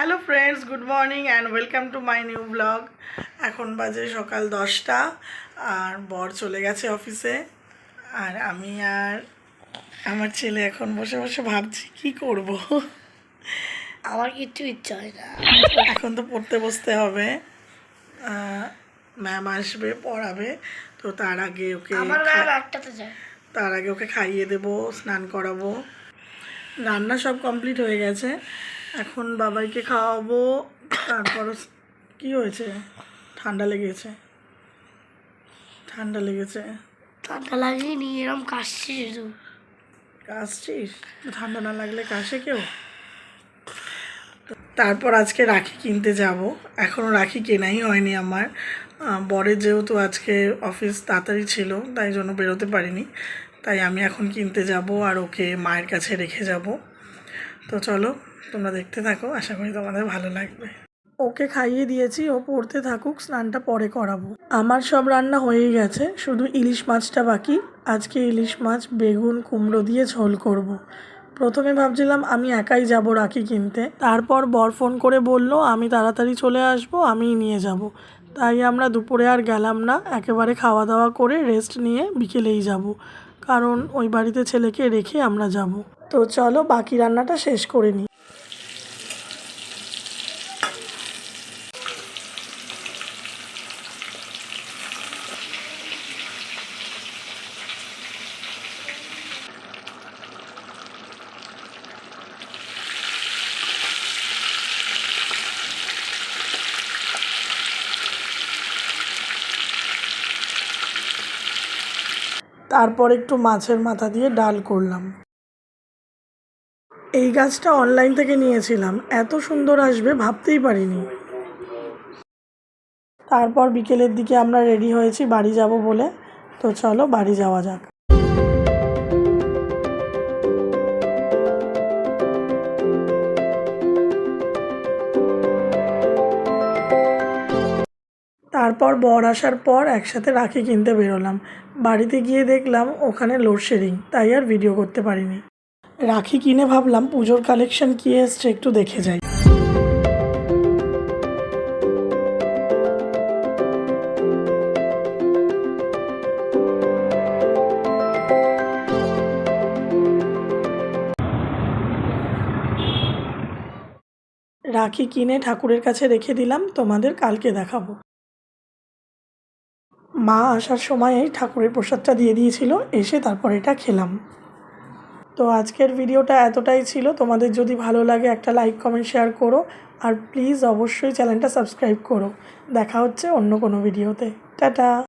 Hello friends good morning and welcome to my new blog এখন বাজে সকাল দশটা আর বর চলে গেছে অফিসে। আর আমি আর আমার ছেলে এখন বসে বসে ভাবছি কি করব? আমার কিছু ইচ্ছা হয় না। এখন তো পড়তে বসতে হবে। ম্যাম আসবে পড়াবে। তো তার আগে ওকে তার আগে ওকে খাইয়ে দেবো স্নান করাবো। রান্না সব কমপ্লিট হয়ে গেছে। এখন বাবাইকে খাওয়াবো। তারপর কি হয়েছে? ঠান্ডা লেগেছে। ঠান্ডা লেগেছে। ঠান্ডা লাগেনি এরম কাশছি শুধু কাশছিস? ঠান্ডা না লাগলে কাশে কেউ? তারপর আজকে রাখি কিনতে যাব। এখনও রাখি কেনাই হয়নি আমার। বরের যেহেতু আজকে অফিস তাড়াতাড়ি ছিল তাই জন্য বেরোতে পারিনি। তাই আমি এখন কিনতে যাব আর ওকে মায়ের কাছে রেখে যাব। তো চলো, তোমরা দেখতে থাকো, আশা করি তোমাদের ভালো লাগবে। ওকে খাইয়ে দিয়েছি, ও পড়তে থাকুক, স্নানটা পরে করাবো। আমার সব রান্না হয়েই গেছে, শুধু ইলিশ মাছটা বাকি। আজকে ইলিশ মাছ, বেগুন, কুমড়ো দিয়ে ঝোল করব। প্রথমে ভাবছিলাম আমি একাই যাব রাখি কিনতে। তারপর বর ফোন করে বলল, আমি তাড়াতাড়ি চলে আসব, আমিই নিয়ে যাব। তাই আমরা দুপুরে আর গেলাম না, একেবারে খাওয়া দাওয়া করে রেস্ট নিয়ে বিকেলেই যাব। কারণ ওই বাড়িতে ছেলেকে রেখে আমরা যাব। তো চলো বাকি রান্নাটা শেষ করে নিই তারপর একটু মাছের মাথা দিয়ে ডাল করলাম। এই গাছটা অনলাইন থেকে নিয়েছিলাম। এত সুন্দর আসবে ভাবতেই পারিনি। তারপর বিকেলের দিকে আমরা রেডি হয়েছি, বাড়ি যাব বলে। তো চলো বাড়ি যাওয়া যাক। তারপর বর আসার পর একসাথে রাখি কিনতে বেরোলাম। বাড়িতে গিয়ে দেখলাম ওখানে লোডশেডিং, তাই আর ভিডিও করতে পারিনি। রাখি কিনে ভাবলাম পুজোর কালেকশন কি এসছে একটু দেখে যাই। রাখি কিনে ঠাকুরের কাছে রেখে দিলাম, তোমাদের কালকে দেখাবো। মা আসার সময় ঠাকুরের প্রসাদটা দিয়ে দিয়েছিল, এসে তারপর এটা খেলাম। তো আজকের ভিডিওটা এতটাই ছিল। তোমাদের যদি ভালো লাগে একটা লাইক, কমেন্ট, শেয়ার করো। আর প্লিজ অবশ্যই চ্যানেলটা সাবস্ক্রাইব করো। দেখা হচ্ছে অন্য কোনো ভিডিওতে। টাটা!